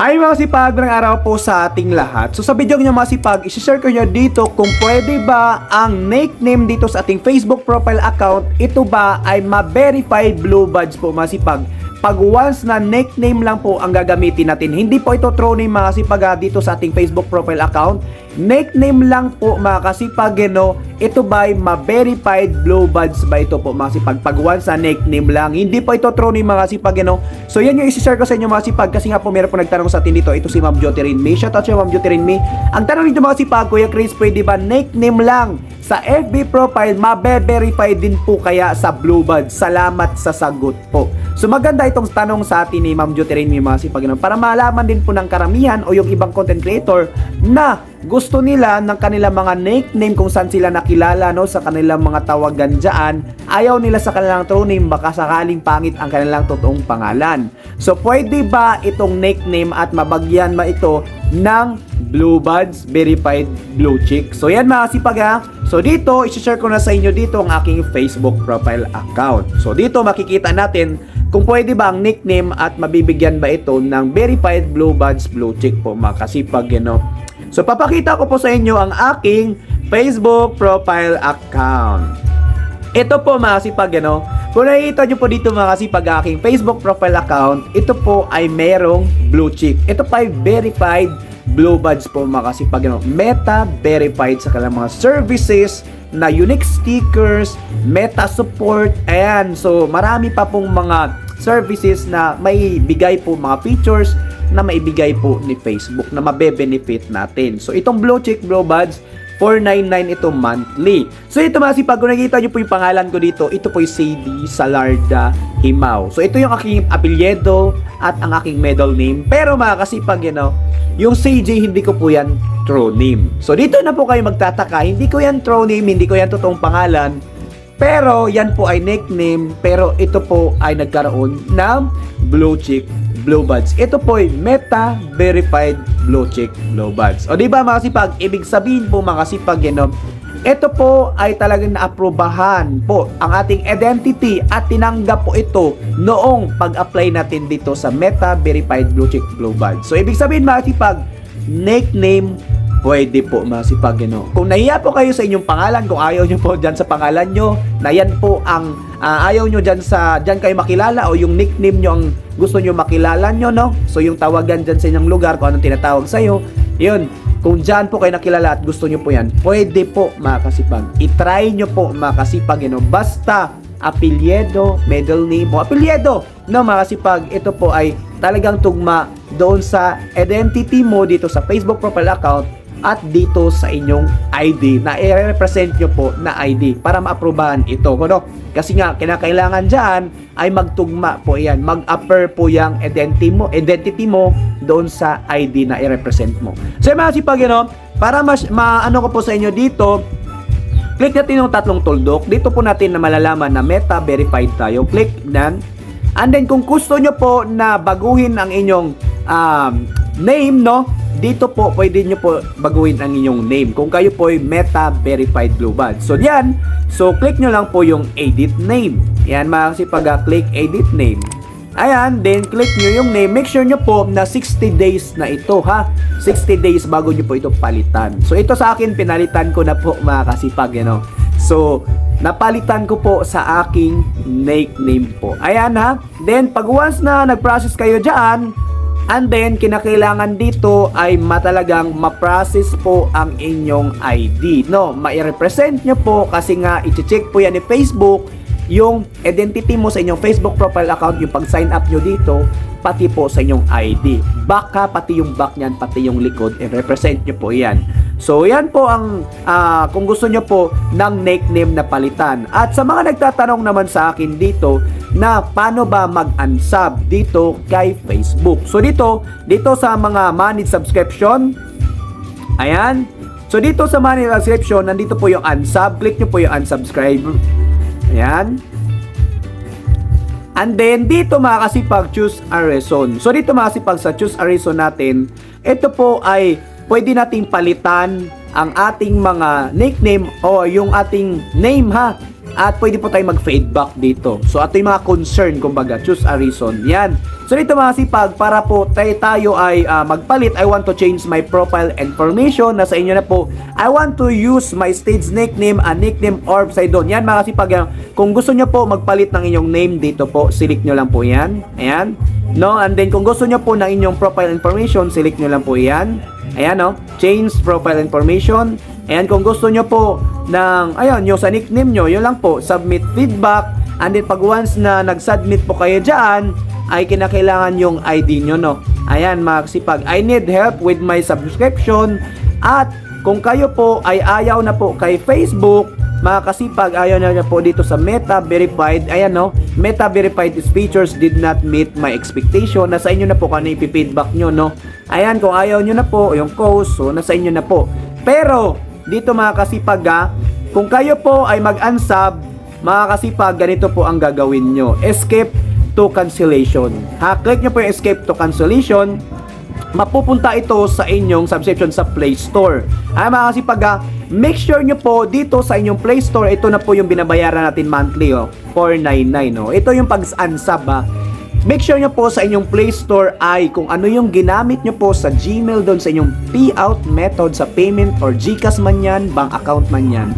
Hi mga sipag, ng araw po sa ating lahat. So sa video nyo mga sipag, isi-share ko nyo dito kung pwede ba ang nickname dito sa ating Facebook profile account, ito ba ay ma-verified blue badge po mga sipag. Pag once na nickname lang po ang gagamitin natin, hindi po ito true name mga sipag ah, dito sa ating Facebook profile account. Nickname lang po mga kasipag, no? ito ba ay ma-verified blue badge ba ito po mga sipag? Pag once na nickname lang, hindi po ito true name mga sipag, no? So yan yung isi-share ko sa inyo mga sipag kasi nga po meron po nagtanong sa atin dito, ito si Ma'am Jyoty Rinmi. Shoutout sa Ma'am Jyoty Rinmi. Ang tanong nito mga sipag, Kuya Chris, pwede ba nickname lang sa FB profile, mabe-verify din po kaya sa Blue Badge. Salamat sa sagot po. So maganda itong tanong sa atin ni Ma'am mga sipag, no? para malaman din po ng karamihan o yung ibang content creator na gusto nila ng kanilang mga nickname kung saan sila nakilala no? Sa kanilang mga tawagan diyan ayaw nila sa kanilang true name baka sakaling pangit ang kanilang totoong pangalan. So pwede ba itong nickname at mabagyan ba ito ng Blue Buds Verified Blue Chick? So yan mga sipag ha? So dito isi-share ko na sa inyo dito ang aking Facebook profile account. So dito makikita natin kung pwede ba ang nickname at mabibigyan ba ito ng verified Blue Buds Blue Chick po mga kasipag you know So papakita ko po sa inyo ang aking Facebook profile account. Ito po mga kasipag, ano, kung nakikita nyo po dito mga kasipag aking Facebook profile account, ito po ay merong blue check. Ito pa ay verified blue badge po mga kasipag, ano, meta verified sa kanilang mga services na unique stickers, meta support, ayan. So marami pa pong mga services na may bigay po mga features na maibigay po ni Facebook na mabe-benefit natin. So itong Blue Check Blue Badge 499 ito monthly. So ito mga sipag, kung nakikita nyo po yung pangalan ko dito, ito po yung CD Salarda Himao. So ito yung aking apelyedo at ang aking middle name. Pero mga kasipag, you know, yung CJ hindi ko po yan true name. So dito na po kayo magtataka, hindi ko yan true name, hindi ko yan totoong pangalan. Pero yan po ay nickname, pero ito po ay nagkaroon ng blue check blue buds. Ito po ay meta verified blue check blue buds. O di ba mga sipag, ibig sabihin po mga sipag, you know, ito po ay talagang naaprubahan po ang ating identity at tinanggap po ito noong pag-apply natin dito sa Meta Verified Blue Check Badge. So ibig sabihin mga sipag, nickname pwede po mga sipag, you know. Kung nahiya po kayo sa inyong pangalan, kung ayaw nyo po dyan sa pangalan nyo, na yan po ang ah, ayaw nyo dyan sa, dyan kayo makilala o yung nickname nyo ang gusto nyo makilala nyo, no? So yung tawagan dyan sa inyong lugar, kung anong tinatawag sa'yo, yun, kung dyan po kayo nakilala at gusto nyo po yan, pwede po mga kasipag. I-try nyo po mga kasipag, you. Basta, apelyedo, middle name, o apelyedo, no mga kasipag, ito po ay talagang tugma doon sa identity mo dito sa Facebook profile account at dito sa inyong ID na i-represent nyo po na ID para ma-aprobahan ito. Kuno? Kasi nga, kinakailangan dyan ay magtugma po yan. Mag-upper po yung identity mo, identity mo doon sa ID na i-represent mo. So, mga sipag, know, para mas, maano ko po sa inyo dito, click natin yung tatlong tuldok. Dito po natin na malalaman na meta verified tayo. Click nan. And then kung gusto nyo po na baguhin ang inyong um, name, no? Dito po, pwede nyo po baguhin ang inyong name. Kung kayo po ay Meta Verified Blue Badge. So, yan. So, click nyo lang po yung Edit Name. Yan, mga kasi pag-click Edit Name. Ayan, then click nyo yung name. Make sure nyo po na 60 days na ito, ha? 60 days bago nyo po ito palitan. So, ito sa akin, pinalitan ko na po, mga kasipag, you know. So, napalitan ko po sa aking nickname po. Ayan, ha? Then, pag once na nag-process kayo dyan, And then, kinakailangan dito ay matalagang ma-process po ang inyong ID. No, ma-represent nyo po kasi nga i-check po yan ni Facebook yung identity mo sa inyong Facebook profile account, yung pag-sign up nyo dito, pati po sa inyong ID. Baka pati yung back niyan, pati yung likod, i-represent nyo po yan. So, yan po ang, ah, kung gusto nyo po, ng nickname na palitan. At sa mga nagtatanong naman sa akin dito, na paano ba mag-unsub dito kay Facebook. So, dito, dito sa mga managed subscription, ayan, So dito sa money subscription, nandito po yung unsub. Click nyo po yung unsubscribe. Ayan. And then, dito mga kasipag, choose a reason. So, dito mga kasipag, sa choose a reason natin, ito po ay pwede nating palitan ang ating mga nickname o yung ating name ha. At pwede po tayo mag-feedback dito. So, ito yung mga concern, kumbaga, choose a reason. Yan. So, dito mga sipag, para po tayo, tayo ay ah, magpalit, I want to change my profile information. Nasa inyo na po. I want to use my stage nickname, a nickname or Poseidon. Yan mga sipag, yan. kung gusto nyo po magpalit ng inyong name dito po, select nyo lang po yan. Ayan. No, and then kung gusto nyo po ng inyong profile information, select nyo lang po yan. Ayan, no? Change profile information. And kung gusto nyo po ng, ayun, yung sa nickname nyo, yun lang po, submit feedback. And then pag once na nag-submit po kayo dyan, ay kinakailangan yung ID nyo, no? Ayan, mga kasipag, I need help with my subscription. At kung kayo po ay ayaw na po kay Facebook, mga kasipag, ayaw na po dito sa Meta Verified. Ayan, no? Meta Verified features did not meet my expectation. Nasa inyo na po kung ano ipifeedback nyo, no? Ayan, kung ayaw nyo na po, yung course, so nasa inyo na po. Pero, dito mga kasipag ha, kung kayo po ay mag-unsub, mga kasipag, ganito po ang gagawin nyo. Escape to cancellation. Ha, click nyo po yung escape to cancellation. Mapupunta ito sa inyong subscription sa Play Store. Ay mga kasipag ha, make sure nyo po dito sa inyong Play Store, ito na po yung binabayaran natin monthly oh, 499 oh. Ito yung pag-unsub ha. Make sure nyo po sa inyong Play Store ay kung ano yung ginamit nyo po sa Gmail doon sa inyong payout method sa payment or GCash man yan, bank account man yan.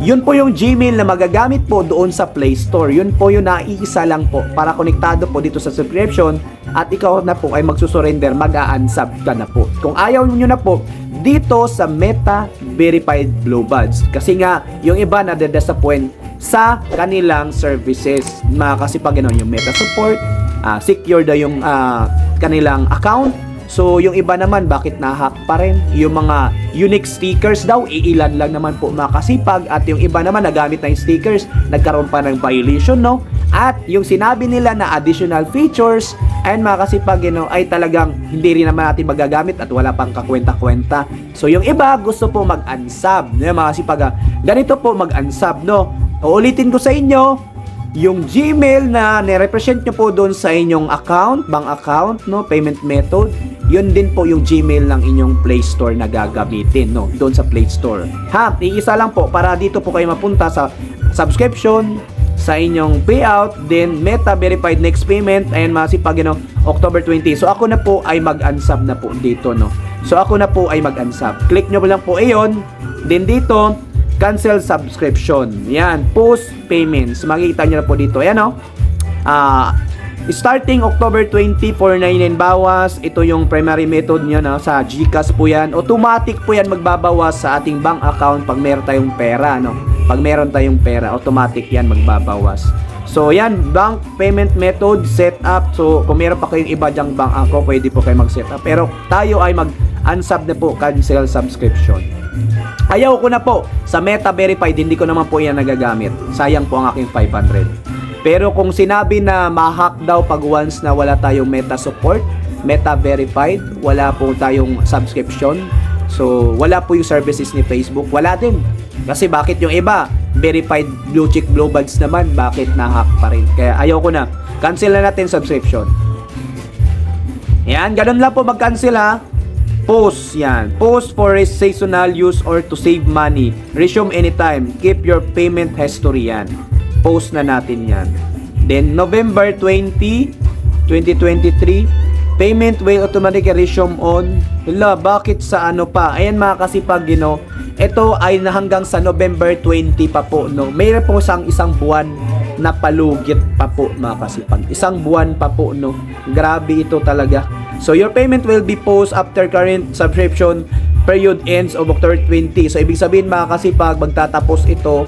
Yun po yung Gmail na magagamit po doon sa Play Store. Yun po yung naiisa lang po para konektado po dito sa subscription at ikaw na po ay magsusurrender, mag-a-unsub ka na po. Kung ayaw nyo na po, dito sa Meta Verified Blue Buds. Kasi nga, yung iba na disappoint sa kanilang services. Mga kasi pag ano, yung Meta Support, ah, secure daw yung ah, kanilang account. So, yung iba naman, bakit nahack pa rin? Yung mga unique stickers daw, iilan lang naman po makasipag. At yung iba naman, nagamit na yung stickers, nagkaroon pa ng violation, no? At yung sinabi nila na additional features, and mga kasipag, you know, ay talagang hindi rin naman natin magagamit at wala pang kakwenta-kwenta. So, yung iba, gusto po mag-unsub. No, mga kasipag, ah, ganito po mag-unsub, no? Uulitin ko sa inyo, yung Gmail na nirepresent nyo po doon sa inyong account, bank account, no, payment method, yun din po yung Gmail ng inyong Play Store na gagamitin, no, doon sa Play Store. Ha, iisa lang po para dito po kayo mapunta sa subscription, sa inyong payout, then Meta Verified Next Payment, ayan masipag, you know, October 20. So ako na po ay mag-unsub na po dito, no. So ako na po ay mag-unsub. Click nyo lang po iyon, then dito, cancel subscription. Yan, post payments. Makikita nyo na po dito. Ayan o. Ah, starting October 20, 499 bawas. Ito yung primary method nyo no? sa GCash po yan. Automatic po yan magbabawas sa ating bank account pag meron tayong pera. No? Pag meron tayong pera, automatic yan magbabawas. So yan, bank payment method set up. So kung meron pa kayong iba dyang bank ako, pwede po kayo mag-set up. Pero tayo ay mag-unsub na po, cancel subscription. Ayaw ko na po sa Meta Verified, hindi ko naman po yan nagagamit. Sayang po ang aking 500. Pero kung sinabi na ma-hack daw pag once na wala tayong Meta support, Meta Verified, wala po tayong subscription, so wala po yung services ni Facebook, wala din. Kasi bakit yung iba, verified blue check blue buds naman, bakit na-hack pa rin? Kaya ayaw ko na. Cancel na natin subscription. Yan, ganun lang po mag-cancel ha. Post yan. Post for a seasonal use or to save money. Resume anytime. Keep your payment history yan. Post na natin yan. Then November 20, 2023, payment will automatically resume on. Hala, bakit sa ano pa? Ayan mga kasipag, you know, ito ay hanggang sa November 20 pa po, no? Mayroon po sang isang buwan na palugit pa po mga kasipag. Isang buwan pa po, no? Grabe ito talaga. So your payment will be post after current subscription period ends of October 20. So ibig sabihin mga kasipag, magtatapos ito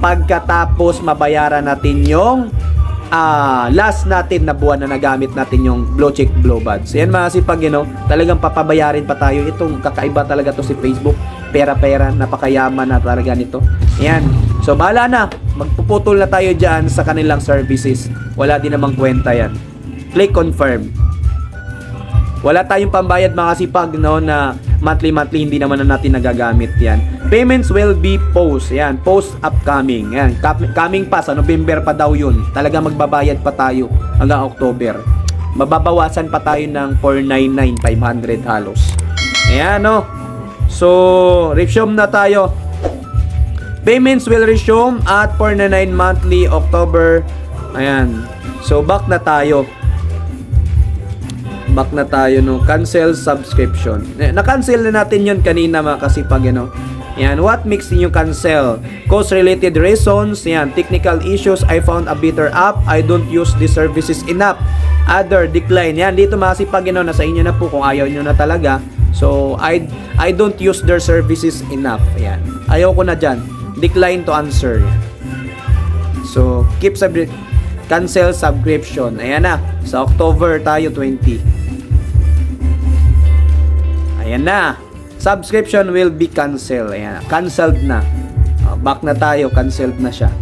pagkatapos mabayaran natin yung ah last natin na buwan na nagamit natin yung Blue Check Blue Buds. Yan mga kasipag, you know, talagang papabayarin pa tayo. Itong kakaiba talaga to si Facebook. Pera-pera, napakayaman na talaga nito. Yan. So bahala na. Magpuputol na tayo dyan sa kanilang services. Wala din namang kwenta yan. Click confirm. Wala tayong pambayad mga sipag no na monthly monthly hindi naman na natin nagagamit yan. Payments will be post. Yan, post upcoming. Yan, coming pa sa November pa daw yun. Talaga magbabayad pa tayo hanggang October. Mababawasan pa tayo ng 499 500 halos. Ayan no. So, resume na tayo. Payments will resume at 499 monthly October. Ayan. So back na tayo. Back na tayo no. Cancel subscription. Eh, Na-cancel na natin yun kanina mga kasipag ano. Yan, what makes you cancel? Cost-related reasons, yan, technical issues, I found a better app, I don't use the services enough. Other, decline. Yan, dito masipag yun, nasa inyo na po kung ayaw nyo na talaga. So, I, I don't use their services enough. Yan. Ayaw ko na dyan. Decline to answer. So, keep sub cancel subscription. Ayan na. Sa October tayo 20. Ayan na. Subscription will be cancelled. Ayan. Cancelled na. Oh, back na tayo. Cancelled na siya.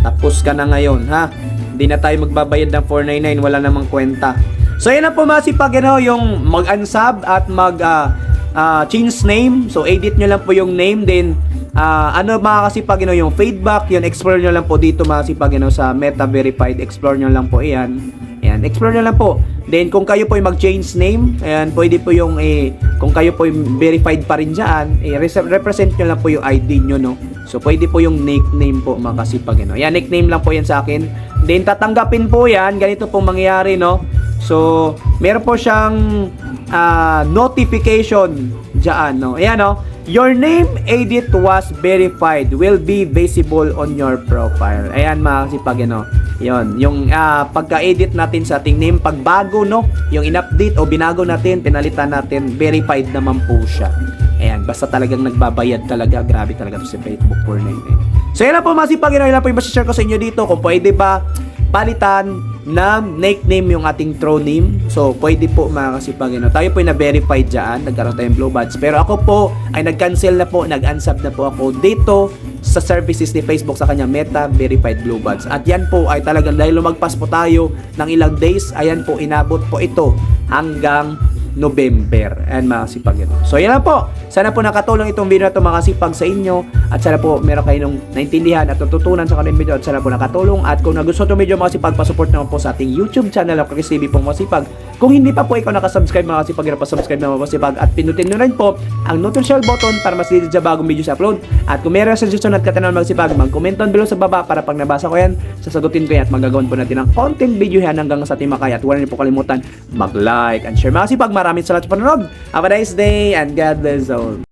Tapos ka na ngayon, ha? Hindi na tayo magbabayad ng 499. Wala namang kwenta. So, yan na po masipag, ano, yung mag-unsub at mag, ah, ah, change name. So, edit nyo lang po yung name. Then, ah, ano mga kasipag, ano, yung feedback, yun, explore nyo lang po dito mga kasipag, ano, sa Meta Verified. Explore nyo lang po, yan. Ayan, explore nyo lang po. Then, kung kayo po ay mag-change name, ayan, pwede po yung, eh, kung kayo po ay verified pa rin dyan, eh, res- represent nyo lang po yung ID nyo, no? So, pwede po yung nickname po, mga kasipag, ano. Ayan, nickname lang po yan sa akin. Then, tatanggapin po yan, ganito po mangyayari, no? So, meron po siyang ah, notification dyan, no? Ayan, no? Your name edit was verified will be visible on your profile. Ayan mga kasipag, ano? Yon, yung ah, pagka-edit natin sa ating name, pagbago, no? Yung in-update o binago natin, pinalitan natin, verified naman po siya. Ayan, basta talagang nagbabayad talaga. Grabe talaga to si Facebook for 99. So, yan na po mga kasipag, ano? Yan na po yung share ko sa inyo dito. Kung pwede ba, palitan na nickname yung ating throw name. So, pwede po mga kasipag, ano, tayo po yung na-verify dyan, nagkaroon tayong blue badge. Pero ako po ay nag-cancel na po, nag-unsub na po ako dito sa services ni Facebook sa kanya Meta Verified Blue Badge. At yan po ay talagang dahil lumagpas po tayo ng ilang days, ayan po, inabot po ito hanggang November. And mga kasipag ito. So yan lang po. Sana po nakatulong itong video na ito mga kasipag sa inyo. At sana po meron kayo ng naintindihan at natutunan sa kanilang video. At sana po nakatulong. At kung nagustuhan itong video mga kasipag, pasupport naman po sa ating YouTube channel ng Kakis TV pong mga kasipag. Kung hindi pa po ikaw nakasubscribe mga kasipag, na pa-subscribe na mga kasipag. At pinutin nyo rin po ang notification button para mas dito sa bagong video sa upload. At kung meron suggestion at katanungan mga kasipag, mag-comment down below sa baba para pag nabasa ko yan, sasagutin ko yan at magagawan po natin ng content video yan hanggang sa ating makaya. At huwag niyo po kalimutan mag-like and share. Mga kasipag, maraming salamat sa panonood. Have a nice day and God bless all.